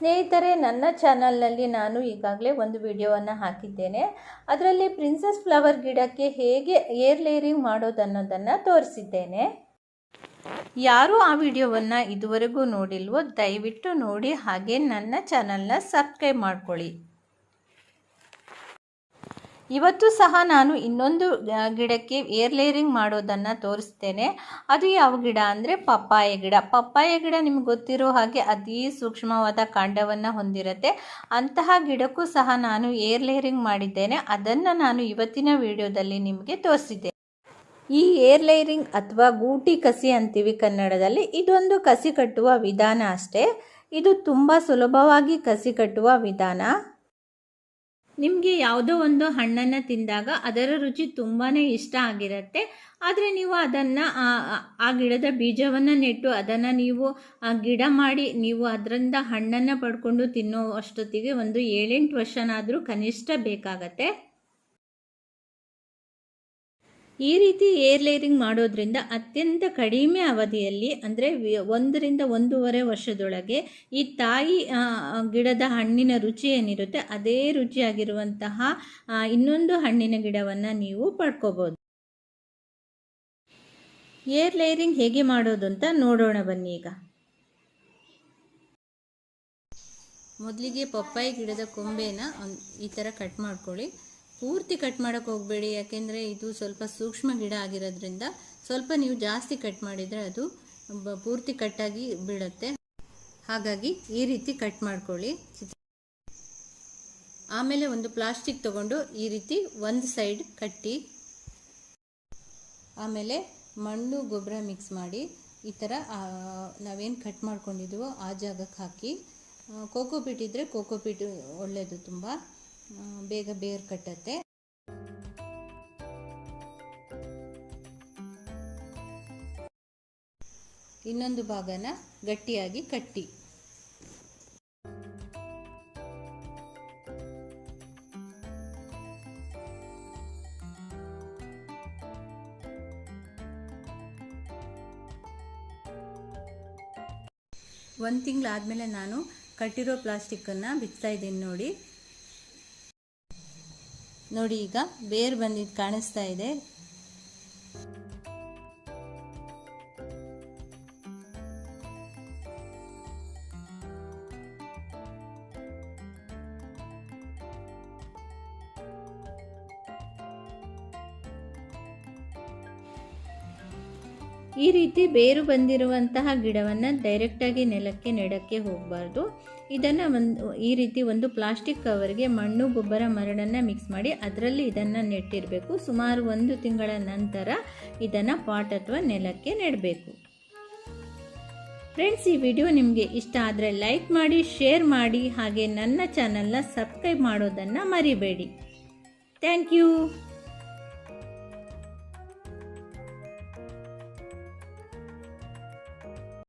ಸ್ನೇಹಿತರೆ, ನನ್ನ ಚಾನಲ್ನಲ್ಲಿ ನಾನು ಈಗಾಗಲೇ ಒಂದು ವಿಡಿಯೋವನ್ನು ಹಾಕಿದ್ದೇನೆ. ಅದರಲ್ಲಿ ಪ್ರಿನ್ಸಸ್ ಫ್ಲವರ್ ಗಿಡಕ್ಕೆ ಹೇಗೆ ಏರ್ ಲೇರಿಂಗ್ ಮಾಡೋದನ್ನೋದನ್ನು ತೋರಿಸಿದ್ದೇನೆ. ಯಾರು ಆ ವಿಡಿಯೋವನ್ನು ಇದುವರೆಗೂ ನೋಡಿಲ್ವೋ ದಯವಿಟ್ಟು ನೋಡಿ ಹಾಗೆ ನನ್ನ ಚಾನಲ್ನ ಸಬ್ಸ್ಕ್ರೈಬ್ ಮಾಡ್ಕೊಳ್ಳಿ. ಇವತ್ತು ಸಹ ನಾನು ಇನ್ನೊಂದು ಗಿಡಕ್ಕೆ ಏರ್ ಲೇರಿಂಗ್ ಮಾಡೋದನ್ನು ತೋರಿಸ್ತೇನೆ. ಅದು ಯಾವ ಗಿಡ ಅಂದರೆ ಪಪ್ಪಾಯ ಗಿಡ. ಪಪ್ಪಾಯ ಗಿಡ ನಿಮ್ಗೆ ಗೊತ್ತಿರೋ ಹಾಗೆ ಅತೀ ಸೂಕ್ಷ್ಮವಾದ ಕಾಂಡವನ್ನು ಹೊಂದಿರುತ್ತೆ. ಅಂತಹ ಗಿಡಕ್ಕೂ ಸಹ ನಾನು ಏರ್ ಲೇರಿಂಗ್ ಮಾಡಿದ್ದೇನೆ. ಅದನ್ನು ನಾನು ಇವತ್ತಿನ ವಿಡಿಯೋದಲ್ಲಿ ನಿಮಗೆ ತೋರಿಸಿದ್ದೆ. ಈ ಏರ್ ಲೇರಿಂಗ್ ಅಥವಾ ಗೂಟಿ ಕಸಿ ಅಂತೀವಿ ಕನ್ನಡದಲ್ಲಿ, ಇದೊಂದು ಕಸಿ ಕಟ್ಟುವ ವಿಧಾನ ಅಷ್ಟೇ. ಇದು ತುಂಬ ಸುಲಭವಾಗಿ ಕಸಿ ಕಟ್ಟುವ ವಿಧಾನ. ನಿಮಗೆ ಯಾವುದೋ ಒಂದು ಹಣ್ಣನ್ನು ತಿಂದಾಗ ಅದರ ರುಚಿ ತುಂಬಾ ಇಷ್ಟ ಆಗಿರುತ್ತೆ. ಆದರೆ ನೀವು ಅದನ್ನು, ಆ ಗಿಡದ ಬೀಜವನ್ನು ನೆಟ್ಟು ಅದನ್ನು ನೀವು ಗಿಡ ಮಾಡಿ ನೀವು ಅದರಿಂದ ಹಣ್ಣನ್ನು ಪಡ್ಕೊಂಡು ತಿನ್ನೋ ಅಷ್ಟೊತ್ತಿಗೆ ಒಂದು ಏಳೆಂಟು ವರ್ಷನಾದರೂ ಕನಿಷ್ಠ ಬೇಕಾಗತ್ತೆ. ಈ ರೀತಿ ಏರ್ ಲೇಯರಿಂಗ್ ಮಾಡೋದ್ರಿಂದ ಅತ್ಯಂತ ಕಡಿಮೆ ಅವಧಿಯಲ್ಲಿ, ಅಂದರೆ ಒಂದರಿಂದ ಒಂದೂವರೆ ವರ್ಷದೊಳಗೆ ಈ ತಾಯಿ ಗಿಡದ ಹಣ್ಣಿನ ರುಚಿ ಏನಿರುತ್ತೆ, ಅದೇ ರುಚಿಯಾಗಿರುವಂತಹ ಇನ್ನೊಂದು ಹಣ್ಣಿನ ಗಿಡವನ್ನು ನೀವು ಪಡ್ಕೋಬೋದು. ಏರ್ ಲೇಯರಿಂಗ್ ಹೇಗೆ ಮಾಡೋದು ಅಂತ ನೋಡೋಣ ಬನ್ನಿ ಈಗ. ಮೊದಲಿಗೆ ಪಪ್ಪಾಯಿ ಗಿಡದ ಕೊಂಬೆನ ಈ ಥರ ಕಟ್ ಮಾಡ್ಕೊಳ್ಳಿ. ಪೂರ್ತಿ ಕಟ್ ಮಾಡೋಕ್ಕೆ ಹೋಗಬೇಡಿ, ಯಾಕೆಂದರೆ ಇದು ಸ್ವಲ್ಪ ಸೂಕ್ಷ್ಮ ಗಿಡ ಆಗಿರೋದ್ರಿಂದ ಸ್ವಲ್ಪ ನೀವು ಜಾಸ್ತಿ ಕಟ್ ಮಾಡಿದರೆ ಅದು ಪೂರ್ತಿ ಕಟ್ಟಾಗಿ ಬೀಳುತ್ತೆ. ಹಾಗಾಗಿ ಈ ರೀತಿ ಕಟ್ ಮಾಡ್ಕೊಳ್ಳಿ. ಆಮೇಲೆ ಒಂದು ಪ್ಲಾಸ್ಟಿಕ್ ತಗೊಂಡು ಈ ರೀತಿ ಒಂದು ಸೈಡ್ ಕಟ್ಟಿ, ಆಮೇಲೆ ಮಣ್ಣು ಗೊಬ್ಬರ ಮಿಕ್ಸ್ ಮಾಡಿ ಈ ಥರ ನಾವೇನು ಕಟ್ ಮಾಡ್ಕೊಂಡಿದ್ದೀವೋ ಆ ಜಾಗಕ್ಕೆ ಹಾಕಿ. ಕೋಕೋಪೀಟ್ ಇದ್ದರೆ ಕೋಕೋಪೀಟ್ ಒಳ್ಳೆಯದು ತುಂಬ. ಬೇಗ ಬೇರ್ ಕಟ್ಟತ್ತೆ. ಇನ್ನೊಂದು ಭಾಗನ ಗಟ್ಟಿಯಾಗಿ ಕಟ್ಟಿ. ಒಂದು ತಿಂಗಳಾದಮೇಲೆ ನಾನು ಕಟ್ಟಿರೋ ಪ್ಲಾಸ್ಟಿಕ್ಕನ್ನು ಬಿಚ್ತಾ ಇದ್ದೀನಿ ನೋಡಿ. ನೋಡಿ ಈಗ ಬೇರ್ ಬಂದಿದ್ದು ಕಾಣಿಸ್ತಾ ಇದೆ. ಈ ರೀತಿ ಬೇರು ಬಂದಿರುವಂತಹ ಗಿಡವನ್ನು ಡೈರೆಕ್ಟಾಗಿ ನೆಲಕ್ಕೆ, ನೆಡಕ್ಕೆ ಹೋಗಬಾರ್ದು. ಇದನ್ನು ಒಂದು, ಈ ರೀತಿ ಒಂದು ಪ್ಲಾಸ್ಟಿಕ್ ಕವರ್ಗೆ ಮಣ್ಣು, ಗೊಬ್ಬರ, ಮರಳನ್ನು ಮಿಕ್ಸ್ ಮಾಡಿ ಅದರಲ್ಲಿ ಇದನ್ನು ನೆಟ್ಟಿರಬೇಕು. ಸುಮಾರು ಒಂದು ತಿಂಗಳ ನಂತರ ಇದನ್ನು ಪಾಟ್ ಅಥವಾ ನೆಲಕ್ಕೆ ನೆಡಬೇಕು. ಫ್ರೆಂಡ್ಸ್ ಈ ವಿಡಿಯೋ ನಿಮಗೆ ಇಷ್ಟ ಆದರೆ ಲೈಕ್ ಮಾಡಿ ಶೇರ್ ಮಾಡಿ, ಹಾಗೆ ನನ್ನ ಚಾನಲ್ನ ಸಬ್ಸ್ಕ್ರೈಬ್ ಮಾಡೋದನ್ನು ಮರಿಬೇಡಿ. Thank you